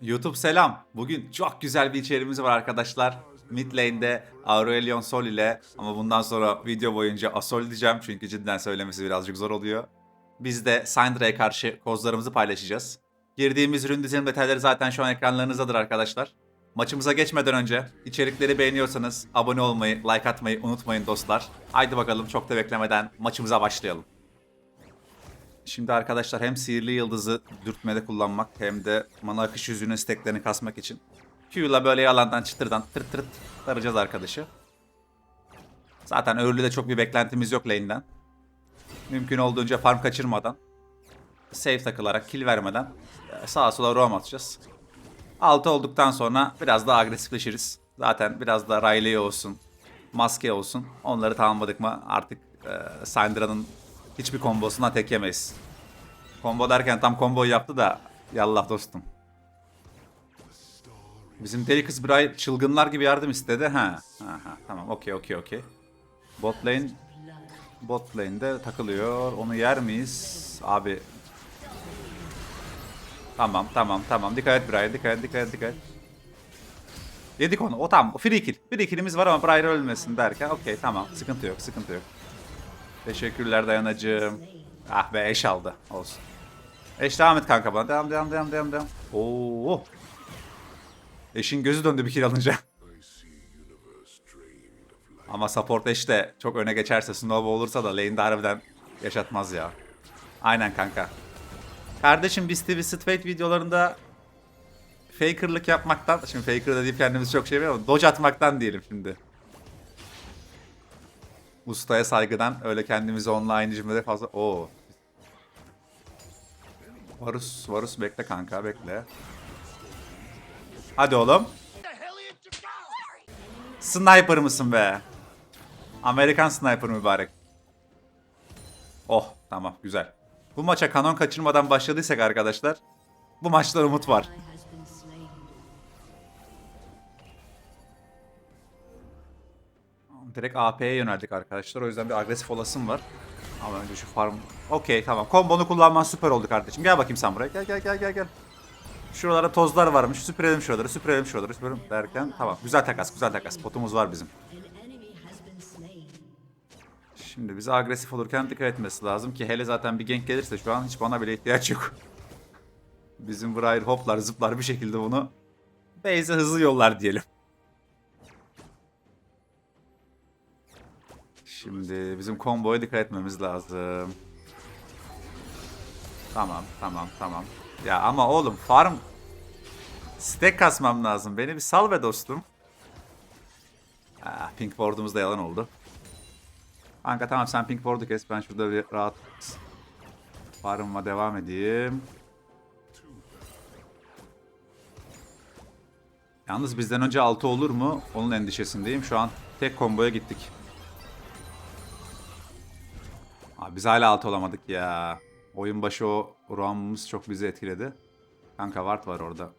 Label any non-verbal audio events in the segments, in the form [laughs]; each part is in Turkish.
YouTube selam. Bugün çok güzel bir içeriğimiz var arkadaşlar. Mid lane'de Aurelion Sol ile ama bundan sonra video boyunca Asol diyeceğim çünkü cidden söylemesi birazcık zor oluyor. Biz de Syndra'ya karşı kozlarımızı paylaşacağız. Girdiğimiz ürün dizinin detayları zaten şu an ekranlarınızdadır arkadaşlar. Maçımıza geçmeden önce içerikleri beğeniyorsanız abone olmayı, like atmayı unutmayın dostlar. Haydi bakalım çok da beklemeden maçımıza başlayalım. Şimdi arkadaşlar hem sihirli yıldızı dürtmede kullanmak hem de mana akış yüzüğünün steklerini kasmak için Q'la böyle yalandan çıtırdan tırt tırt tarayacağız arkadaşı. Zaten early'de çok bir beklentimiz yok lane'den. Mümkün olduğunca farm kaçırmadan, save takılarak, kill vermeden e, sağa sola roam atacağız. 6 olduktan sonra biraz daha agresifleşiriz. Zaten biraz da Riley olsun, maske olsun. Onları tamamladık mı artık e, Syndra'nın hiçbir kombosuna tek yemeyiz. Combo derken tam komboyu yaptı da yallah dostum. Bizim deli kız bir ay çılgınlar gibi yardım istedi. Ha. ha, ha. Tamam okey okey okey. Bot lane bot lane'de takılıyor. Onu yer miyiz? Abi. Tamam tamam tamam. Dikkat et Brian. Dikkat et dikkat et dikkat et. Yedik onu. O tamam. Free kill. Free kill'imiz var ama Brian ölmesin derken okey tamam. Sıkıntı yok sıkıntı yok. Teşekkürler dayanacığım. Ah be eş aldı. Olsun. Eş devam et kanka bana. Devam devam devam devam devam. Oo. Eşin gözü döndü bir kill alınca. Ama support eş de çok öne geçerse snowball olursa da lane'de harbiden yaşatmaz ya. Aynen kanka. Kardeşim biz TV Straight videolarında fakerlık yapmaktan, şimdi faker da deyip kendimizi çok şey ama dodge atmaktan diyelim şimdi. Ustaya saygıdan öyle kendimizi aynı cümlede fazla... Oo. Varus, Varus bekle kanka bekle. Hadi oğlum. Sniper mısın be? Amerikan sniper mübarek. Oh tamam güzel. Bu maça kanon kaçırmadan başladıysak arkadaşlar bu maçta umut var. Direkt AP'ye yöneldik arkadaşlar. O yüzden bir agresif olasım var. Ama önce şu farm... Okey tamam. Kombonu kullanman süper oldu kardeşim. Gel bakayım sen buraya. Gel gel gel gel gel. Şuralara tozlar varmış. Süpürelim şuraları, süpürelim şuraları, süpürelim derken tamam. Güzel takas, güzel takas. Potumuz var bizim. Şimdi bize agresif olurken dikkat etmesi lazım ki hele zaten bir gank gelirse şu an hiç bana bile ihtiyaç yok. Bizim Briar hoplar zıplar bir şekilde bunu base'e hızlı yollar diyelim. Şimdi bizim komboya dikkat etmemiz lazım. Tamam, tamam, tamam. Ya ama oğlum farm stack kasmam lazım. Beni bir sal be dostum. Ah, pink board'umuz da yalan oldu. Kanka tamam sen pink board'u kes. Ben şurada bir rahat farmıma devam edeyim. Yalnız bizden önce 6 olur mu? Onun endişesindeyim. Şu an tek komboya gittik. Abi biz hala 6 olamadık ya. Oyun başı o roamımız çok bizi etkiledi. Kanka Ward var orada.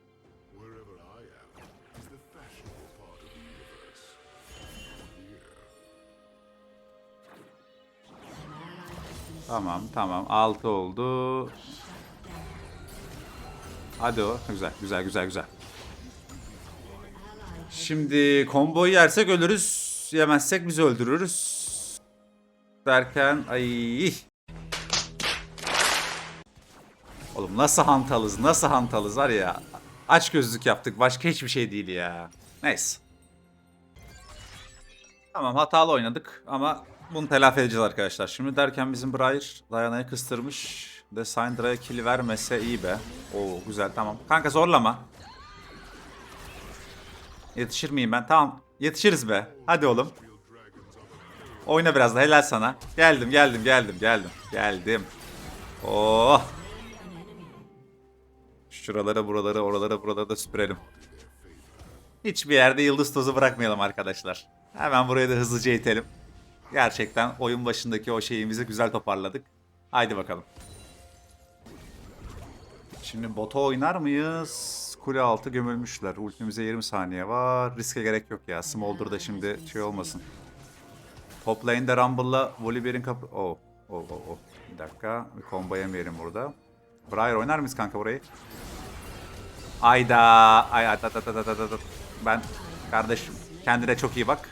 Tamam tamam 6 oldu. Hadi o. Güzel güzel güzel güzel. Şimdi komboyu yersek ölürüz. Yemezsek bizi öldürürüz. Derken ay. Oğlum nasıl hantalız nasıl hantalız var ya. Aç gözlük yaptık başka hiçbir şey değil ya. Neyse. Tamam hatalı oynadık ama bunu telafi edeceğiz arkadaşlar. Şimdi derken bizim Briar Diana'yı kıstırmış. De Syndra'ya kill vermese iyi be. Oo güzel tamam. Kanka zorlama. Yetişir miyim ben? Tamam. Yetişiriz be. Hadi oğlum. Oyna biraz da helal sana. Geldim geldim geldim geldim. Geldim. Oh. Şuralara buraları oralara buralara da süpürelim. Hiçbir yerde yıldız tozu bırakmayalım arkadaşlar. Hemen buraya da hızlıca itelim. Gerçekten oyun başındaki o şeyimizi güzel toparladık. Haydi bakalım. Şimdi bota oynar mıyız? Kule altı gömülmüşler. Ultimize 20 saniye var. Riske gerek yok ya. Smolder da şimdi şey olmasın. Top lane'de Rumble'la Volibear'in kapı... Oh. Oh oh oh. Bir dakika. Bir combo yemeyelim burada. Briar oynar mıyız kanka burayı? Ayda. Ay, at, at, at, at, at, at, at. Ben kardeşim kendine çok iyi bak.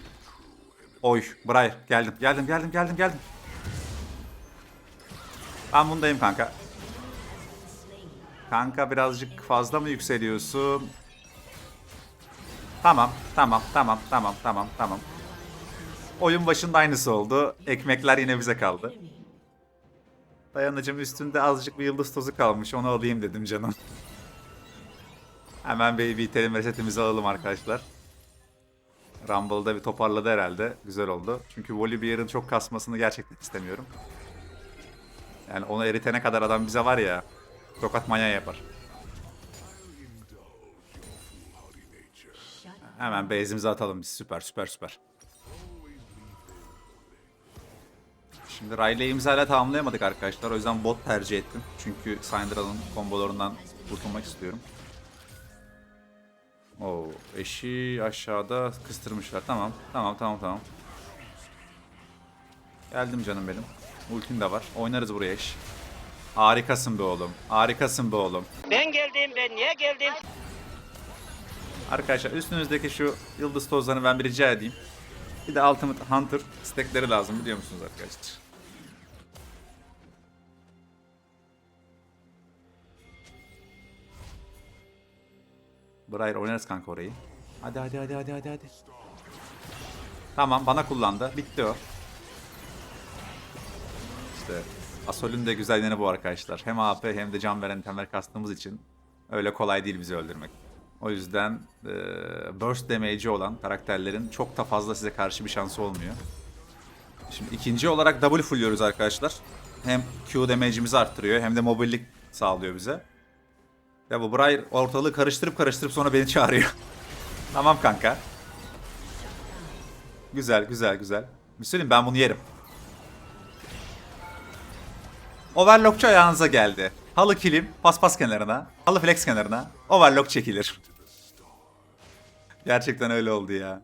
Oy, Bray geldim, geldim, geldim, geldim, geldim. Ben bundayım kanka. Kanka birazcık fazla mı yükseliyorsun? Tamam, tamam, tamam, tamam, tamam, tamam. Oyun başında aynısı oldu. Ekmekler yine bize kaldı. Dayanıcım üstünde azıcık bir yıldız tozu kalmış. Onu alayım dedim canım. Hemen bir bitelim resetimizi alalım arkadaşlar. Rumble'da bir toparladı herhalde. Güzel oldu. Çünkü Volibear'ın çok kasmasını gerçekten istemiyorum. Yani onu eritene kadar adam bize var ya. Tokat manyağı yapar. Hemen base'imizi atalım biz. Süper süper süper. Şimdi Riley'i imzayla tamamlayamadık arkadaşlar. O yüzden bot tercih ettim. Çünkü Syndra'nın kombolarından kurtulmak istiyorum. Oo, eşi aşağıda kıstırmışlar. Tamam, tamam, tamam, tamam. Geldim canım benim. Ultin de var. Oynarız buraya eş. Harikasın be oğlum. Harikasın be oğlum. Ben geldim, ben niye geldim? Arkadaşlar üstünüzdeki şu yıldız tozlarını ben bir rica edeyim. Bir de Ultimate Hunter stekleri lazım biliyor musunuz arkadaşlar? Briar oynarız kanka orayı. Hadi hadi hadi hadi hadi hadi. Tamam bana kullandı. Bitti o. İşte Asol'ün de güzel yanı bu arkadaşlar. Hem AP hem de can veren itemler kastığımız için öyle kolay değil bizi öldürmek. O yüzden e, burst damage'i olan karakterlerin çok da fazla size karşı bir şansı olmuyor. Şimdi ikinci olarak W fullüyoruz arkadaşlar. Hem Q damage'imizi arttırıyor hem de mobillik sağlıyor bize. Ya bu Briar ortalığı karıştırıp karıştırıp sonra beni çağırıyor. [laughs] tamam kanka. Güzel güzel güzel. Bir söyleyeyim ben bunu yerim. Overlockçu ayağınıza geldi. Halı kilim, paspas kenarına, halı flex kenarına, overlock çekilir. Gerçekten öyle oldu ya.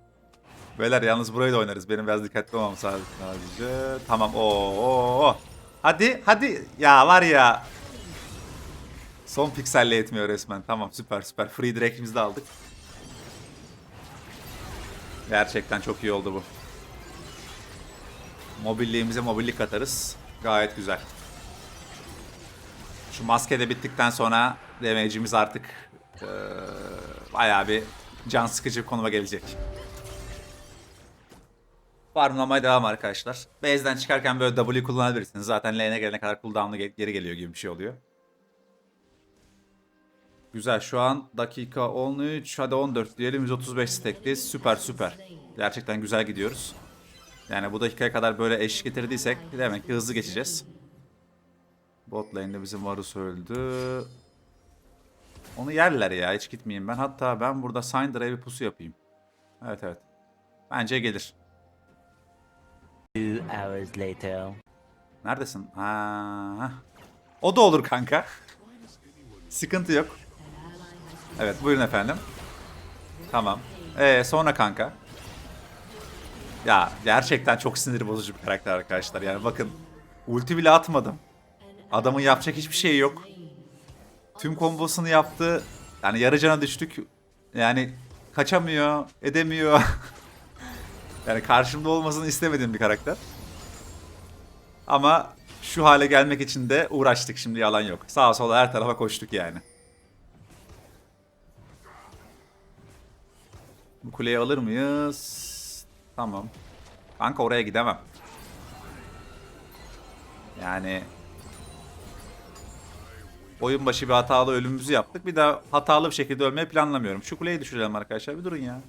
Beyler yalnız burayı da oynarız. Benim biraz dikkatli olmam sadece. Tamam. Oo, oo. Hadi, hadi. Ya var ya. Son pikselle yetmiyor resmen. Tamam süper süper. Free direct'imizi de aldık. Gerçekten çok iyi oldu bu. Mobilliğimize mobillik katarız. Gayet güzel. Şu maske de bittikten sonra damage'imiz artık eee bayağı bir can sıkıcı bir konuma gelecek. Farmlamaya devam arkadaşlar. Base'den çıkarken böyle W kullanabilirsiniz. Zaten lane'e gelene kadar cooldown'u ge- geri geliyor gibi bir şey oluyor. Güzel şu an dakika 13 hadi 14 diyelim 135 stack'teyiz. Süper süper. Gerçekten güzel gidiyoruz. Yani bu dakikaya kadar böyle eşlik getirdiysek demek ki hızlı geçeceğiz. Bot lane'de bizim Varus öldü. Onu yerler ya hiç gitmeyeyim ben. Hatta ben burada Syndra'ya bir pusu yapayım. Evet evet. Bence gelir. Two hours later. Neredesin? Ha. O da olur kanka. Sıkıntı yok. Evet buyurun efendim. Tamam. Ee, sonra kanka. Ya gerçekten çok sinir bozucu bir karakter arkadaşlar. Yani bakın ulti bile atmadım. Adamın yapacak hiçbir şeyi yok. Tüm kombosunu yaptı. Yani yarı cana düştük. Yani kaçamıyor, edemiyor. [laughs] yani karşımda olmasını istemediğim bir karakter. Ama şu hale gelmek için de uğraştık şimdi yalan yok. Sağa sola her tarafa koştuk yani. Bu kuleyi alır mıyız? Tamam. Kanka oraya gidemem. Yani oyun başı bir hatalı ölümümüzü yaptık. Bir daha hatalı bir şekilde ölmeyi planlamıyorum. Şu kuleyi düşürelim arkadaşlar. Bir durun ya.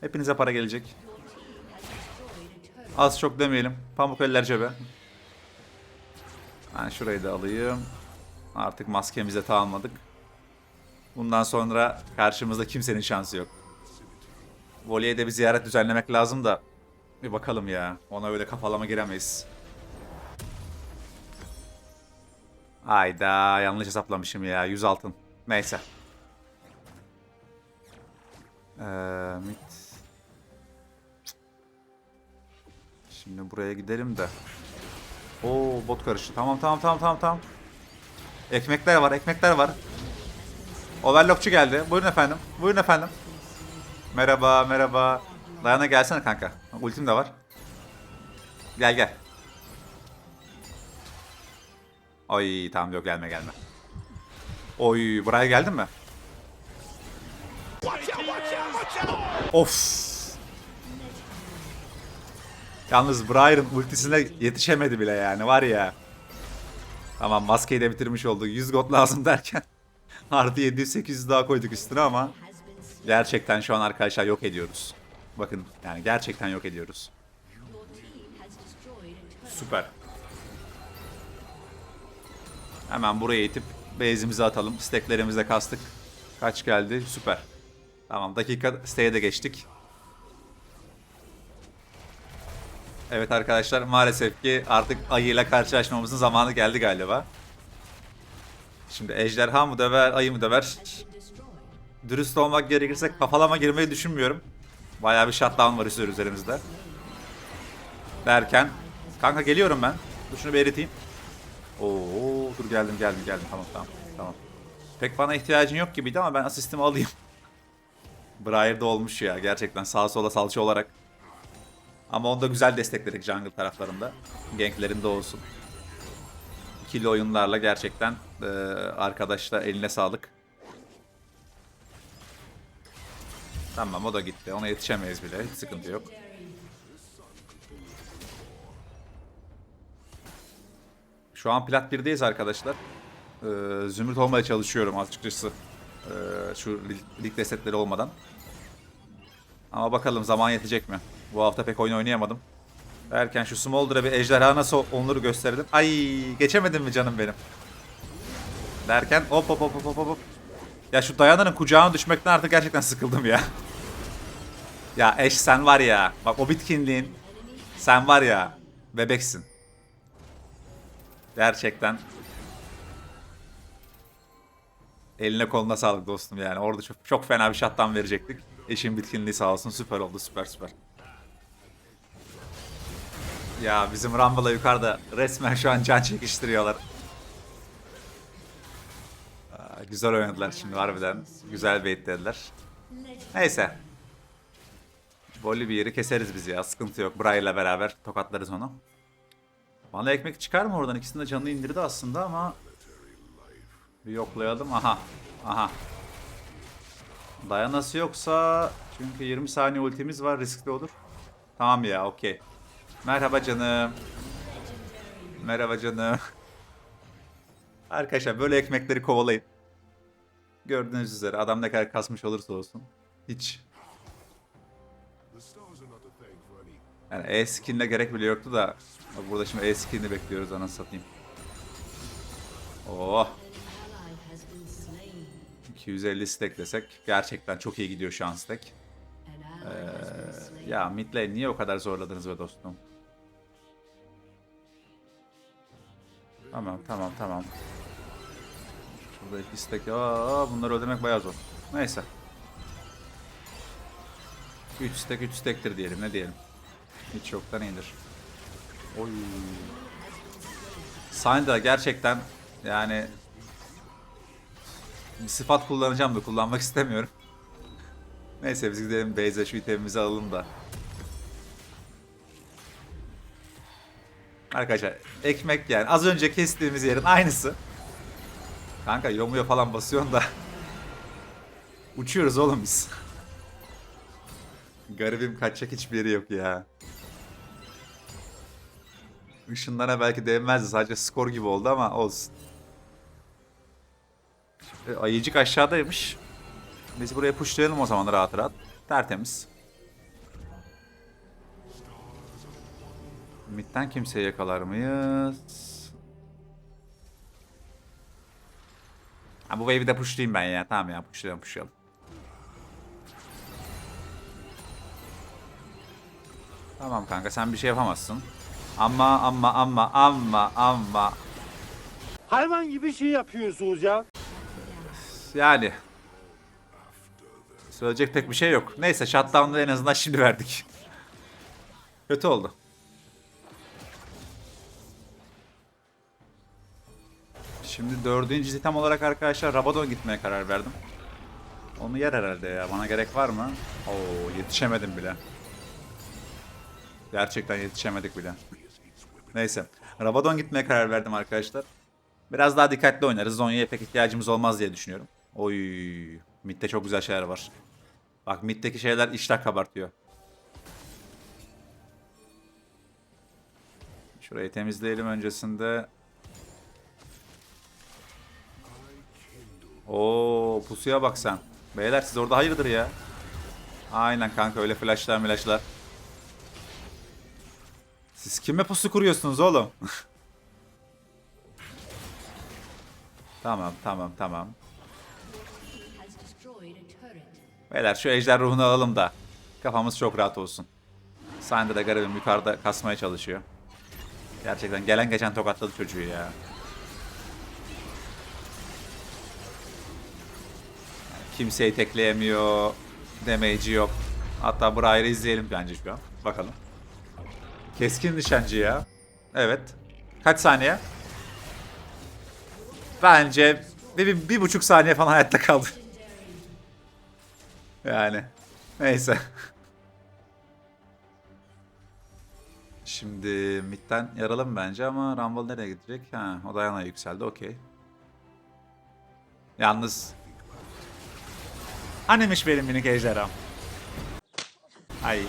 Hepinize para gelecek. Az çok demeyelim. Pamuk eller cebe. Ben şurayı da alayım. Artık maskemizi de tamamladık. Bundan sonra karşımızda kimsenin şansı yok. Voli'ye de bir ziyaret düzenlemek lazım da. Bir bakalım ya. Ona öyle kafalama giremeyiz. Ayda yanlış hesaplamışım ya. 100 altın. Neyse. Ee, mid. Şimdi buraya gidelim de. Oo bot karıştı. Tamam tamam tamam tamam tamam. Ekmekler var, ekmekler var. Overlockçu geldi. Buyurun efendim. Buyurun efendim. Merhaba, merhaba. Dayana gelsene kanka. Ultim de var. Gel gel. Ay tamam yok gelme gelme. Oy buraya geldin mi? Of. Yalnız Briar'ın ultisine yetişemedi bile yani var ya. Tamam maskeyi de bitirmiş olduk. 100 gold lazım derken. [laughs] Artı 700-800 daha koyduk üstüne ama. Gerçekten şu an arkadaşlar yok ediyoruz. Bakın yani gerçekten yok ediyoruz. Süper. Hemen buraya itip base'imizi atalım. Stacklerimizi kastık. Kaç geldi? Süper. Tamam dakika stay'e de geçtik. Evet arkadaşlar maalesef ki artık ayıyla karşılaşmamızın zamanı geldi galiba. Şimdi ejderha mı döver, ayı mı döver? Dürüst olmak gerekirse kafalama girmeyi düşünmüyorum. Bayağı bir shutdown var üzerimizde. Derken, kanka geliyorum ben. Dur şunu bir eriteyim. Oo, dur geldim geldim geldim tamam tamam tamam. Pek bana ihtiyacın yok gibiydi ama ben asistimi alayım. [laughs] Briar'da olmuş ya gerçekten sağa sola salça olarak. Ama onu da güzel destekledik jungle taraflarında. Ganklerinde olsun. İkili oyunlarla gerçekten eee arkadaşlar eline sağlık. Tamam o da gitti. Ona yetişemeyiz bile. Hiç sıkıntı yok. Şu an plat 1'deyiz arkadaşlar. Ee, zümrüt olmaya çalışıyorum açıkçası. Ee, şu lig- destekleri olmadan. Ama bakalım zaman yetecek mi? Bu hafta pek oyun oynayamadım. Derken şu Smolder'a bir ejderha nasıl onları gösterdim. Ay geçemedim mi canım benim? Derken hop hop hop hop hop hop. Ya şu Dayana'nın kucağına düşmekten artık gerçekten sıkıldım ya. Ya eş sen var ya. Bak o bitkinliğin. Sen var ya. Bebeksin. Gerçekten. Eline koluna sağlık dostum yani. Orada çok, çok fena bir şattan verecektik. Eşin bitkinliği sağ olsun. Süper oldu. Süper süper. Ya bizim Rumble'a yukarıda resmen şu an can çekiştiriyorlar. Güzel oynadılar şimdi harbiden. Güzel baitlediler. Neyse. Volley bir yeri keseriz biz ya. Sıkıntı yok. Bray'la beraber tokatlarız onu. Bana ekmek çıkar mı oradan? İkisinin de canını indirdi aslında ama... Bir yoklayalım. Aha. Aha. Dayanası yoksa... Çünkü 20 saniye ultimiz var. Riskli olur. Tamam ya okey. Merhaba canım. Merhaba canım. Arkadaşlar böyle ekmekleri kovalayın. Gördüğünüz üzere adam ne kadar kasmış olursa olsun. Hiç. Yani E-skin'le gerek bile yoktu da burada şimdi E-skin'i bekliyoruz anasını satayım. Oh. 250 stack desek gerçekten çok iyi gidiyor şu an stack. Ee, ya mid lane niye o kadar zorladınız be dostum? Tamam tamam tamam. Şurada iki stack. Aa, bunları ödemek bayağı zor. Neyse. 3 stack 3 stack'tir diyelim ne diyelim. Hiç yoktan iyidir. Oy. Syndra gerçekten yani bir sıfat kullanacağım da kullanmak istemiyorum. Neyse biz gidelim Beyze şu itemimizi alalım da. Arkadaşlar ekmek yani az önce kestiğimiz yerin aynısı. Kanka yomuya falan basıyorsun da. Uçuyoruz oğlum biz. Garibim kaçacak hiçbir yeri yok ya. Işınlara belki değmezdi sadece skor gibi oldu ama olsun. Ayıcık aşağıdaymış. Biz buraya pushlayalım o zaman rahat rahat. Tertemiz. Mid'den kimseyi yakalar mıyız? Ha, bu wave'i de pushlayayım ben ya. Tamam ya pushlayalım pushlayalım. Tamam kanka sen bir şey yapamazsın. Ama ama ama ama ama Hayvan gibi şey yapıyorsunuz ya. yani söyleyecek pek bir şey yok. Neyse shutdown'ı en azından şimdi verdik. [laughs] Kötü oldu. Şimdi dördüncü item olarak arkadaşlar Rabadon gitmeye karar verdim. Onu yer herhalde ya. Bana gerek var mı? Oo yetişemedim bile. Gerçekten yetişemedik bile. Neyse. Rabadon gitmeye karar verdim arkadaşlar. Biraz daha dikkatli oynarız. Zonya'ya pek ihtiyacımız olmaz diye düşünüyorum. Oy. Mid'de çok güzel şeyler var. Bak mid'deki şeyler iştah kabartıyor. Şurayı temizleyelim öncesinde. Oo pusuya bak sen. Beyler siz orada hayırdır ya? Aynen kanka öyle flashlar flashlar. Siz kime pusu kuruyorsunuz oğlum? [laughs] tamam tamam tamam. Beyler şu ejder ruhunu alalım da kafamız çok rahat olsun. Sande de garibim yukarıda kasmaya çalışıyor. Gerçekten gelen geçen tokatladı çocuğu ya. Kimseyi tekleyemiyor. Damage'i yok. Hatta Briar'ı izleyelim bence şu an. Bakalım. Keskin nişancı ya. Evet. Kaç saniye? Bence bir, bir, bir buçuk saniye falan hayatta kaldı. [laughs] Yani. Neyse. [laughs] Şimdi midden yaralım bence ama Rumble nereye gidecek? Ha, o Diana yükseldi. Okey. Yalnız Hanimiş benim minik ejderham? Ay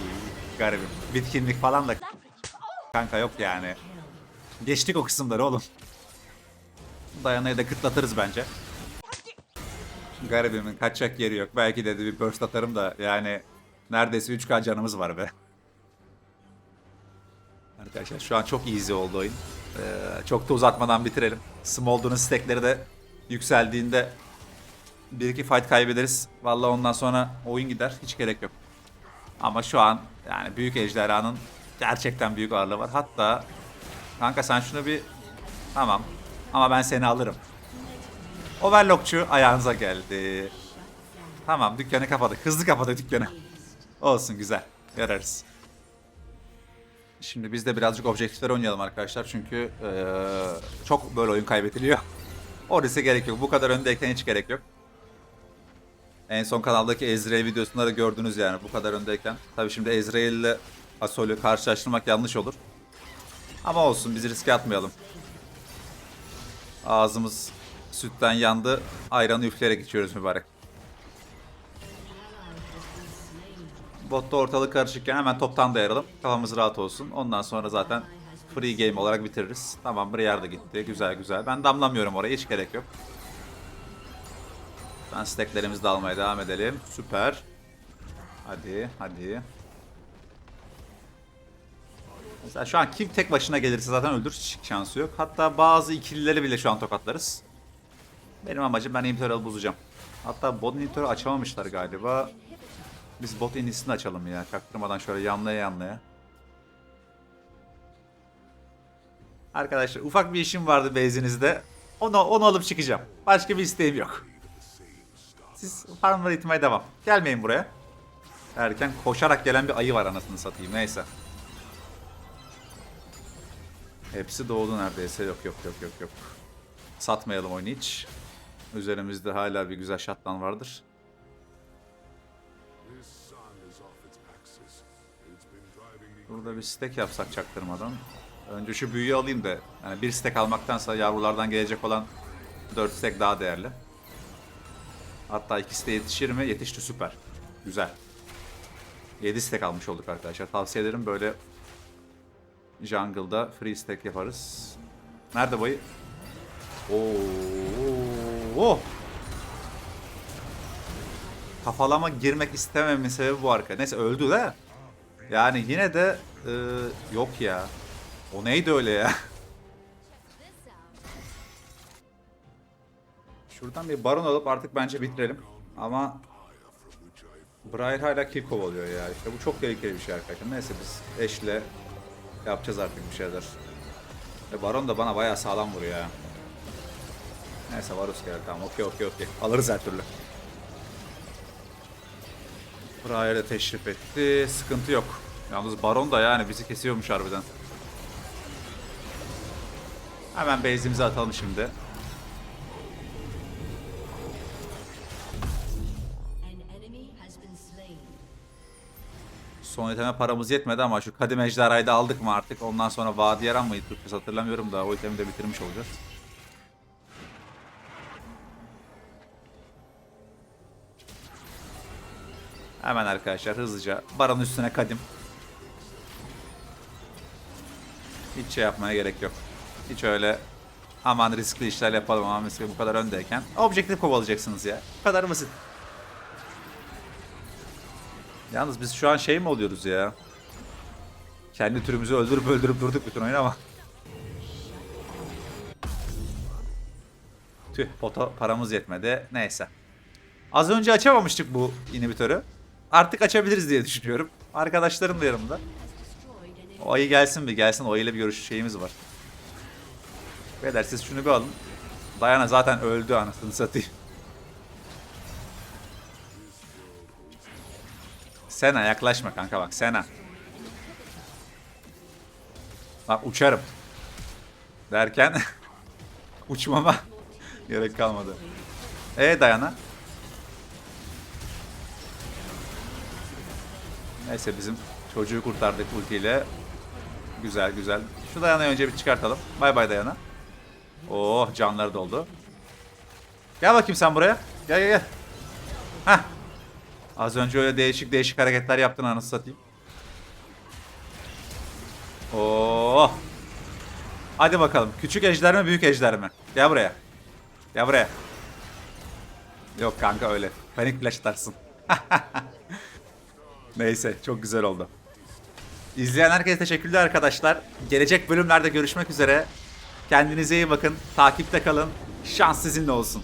garibim. Bitkinlik falan da kanka yok yani. Geçtik o kısımları oğlum. Dayana'yı da kıtlatırız bence. Garibimin kaçacak yeri yok. Belki dedi bir burst atarım da yani neredeyse 3k canımız var be. Arkadaşlar şu an çok easy oldu oyun. Ee, çok da uzatmadan bitirelim. Smolder'ın stekleri de yükseldiğinde bir iki fight kaybederiz. Vallahi ondan sonra oyun gider. Hiç gerek yok. Ama şu an yani büyük ejderhanın gerçekten büyük ağırlığı var. Hatta kanka sen şunu bir tamam ama ben seni alırım. Overlockçu ayağınıza geldi. Tamam dükkanı kapadık. Hızlı kapadık dükkanı. Olsun güzel. Yararız. Şimdi biz de birazcık objektifler oynayalım arkadaşlar. Çünkü eee, çok böyle oyun kaybediliyor. Orası gerek yok. Bu kadar öndeyken hiç gerek yok. En son kanaldaki Ezreal videosunda da gördünüz yani bu kadar öndeyken. Tabi şimdi Ezreal ile Asol'ü karşılaştırmak yanlış olur. Ama olsun biz riske atmayalım. Ağzımız sütten yandı. Ayranı üfleyerek içiyoruz mübarek. Botta ortalık karışıkken hemen toptan da yaralım. Kafamız rahat olsun. Ondan sonra zaten free game olarak bitiririz. Tamam Briar da gitti. Güzel güzel. Ben damlamıyorum oraya. Hiç gerek yok. Ben stacklerimizi de almaya devam edelim. Süper. Hadi hadi. Mesela şu an kim tek başına gelirse zaten öldür. Hiç şansı yok. Hatta bazı ikilileri bile şu an tokatlarız. Benim amacım ben inhibitörü bozacağım. Hatta bot inhibitörü açamamışlar galiba. Biz bot inisini açalım ya. Çaktırmadan şöyle yanlaya yanlaya. Arkadaşlar ufak bir işim vardı base'inizde. Onu, onu alıp çıkacağım. Başka bir isteğim yok. Siz farmları itmeye devam. Gelmeyin buraya. Erken koşarak gelen bir ayı var anasını satayım. Neyse. Hepsi doğdu neredeyse. Yok yok yok yok yok. Satmayalım oyunu hiç. Üzerimizde hala bir güzel shotgun vardır. Burada bir stack yapsak çaktırmadan. Önce şu büyüyü alayım da yani bir stack almaktansa yavrulardan gelecek olan 4 stack daha değerli. Hatta ikisi de yetişir mi? Yetişti süper. Güzel. 7 stack almış olduk arkadaşlar. Tavsiye ederim böyle jungle'da free stack yaparız. Nerede boyu? Oo. oo. Kafalama girmek istememin sebebi bu arka. Neyse öldü de. Yani yine de e, yok ya. O neydi öyle ya? [laughs] Şuradan bir baron alıp artık bence bitirelim. Ama Briar hala kill kovalıyor ya. İşte bu çok tehlikeli bir şey arkadaşlar. Neyse biz Ash'le yapacağız artık bir şeyler. Ve baron da bana bayağı sağlam vuruyor ya. Neyse Varus geldi tamam okey okey okey. Alırız her türlü. Briar da teşrif etti. Sıkıntı yok. Yalnız Baron da yani bizi kesiyormuş harbiden. Hemen base'imizi atalım şimdi. Son iteme paramız yetmedi ama şu kadim ejderhayı da aldık mı artık? Ondan sonra Vadiyaran mıydı? Türkçesi hatırlamıyorum da o itemi de bitirmiş olacağız. Hemen arkadaşlar hızlıca Baron üstüne kadim. Hiç şey yapmaya gerek yok. Hiç öyle aman riskli işler yapalım aman riskli bu kadar öndeyken. Objektif kovalayacaksınız ya. Bu kadar basit. Yalnız biz şu an şey mi oluyoruz ya? Kendi türümüzü öldürüp öldürüp durduk bütün oyun ama. Tüh pota paramız yetmedi. Neyse. Az önce açamamıştık bu inhibitörü. Artık açabiliriz diye düşünüyorum. Arkadaşlarım da yanımda. O ayı gelsin bir gelsin. O ayıyla bir görüş şeyimiz var. Beyler siz şunu bir alın. Dayana zaten öldü anasını satayım. Sena yaklaşma kanka bak Sena. Bak uçarım. Derken [laughs] uçmama [laughs] gerek kalmadı. E Dayana. Neyse bizim çocuğu kurtardık ultiyle. Güzel güzel. Şu Dayana'yı önce bir çıkartalım. Bay bay Dayana. Oh canları doldu. Gel bakayım sen buraya. Gel gel gel. Heh. Az önce öyle değişik değişik hareketler yaptın anasını satayım. Oh. Hadi bakalım. Küçük ejder mi büyük ejder mi? Gel buraya. Gel buraya. Yok kanka öyle. Panik flash atarsın. [laughs] Neyse çok güzel oldu. İzleyen herkese teşekkürler arkadaşlar. Gelecek bölümlerde görüşmek üzere. Kendinize iyi bakın. Takipte kalın. Şans sizinle olsun.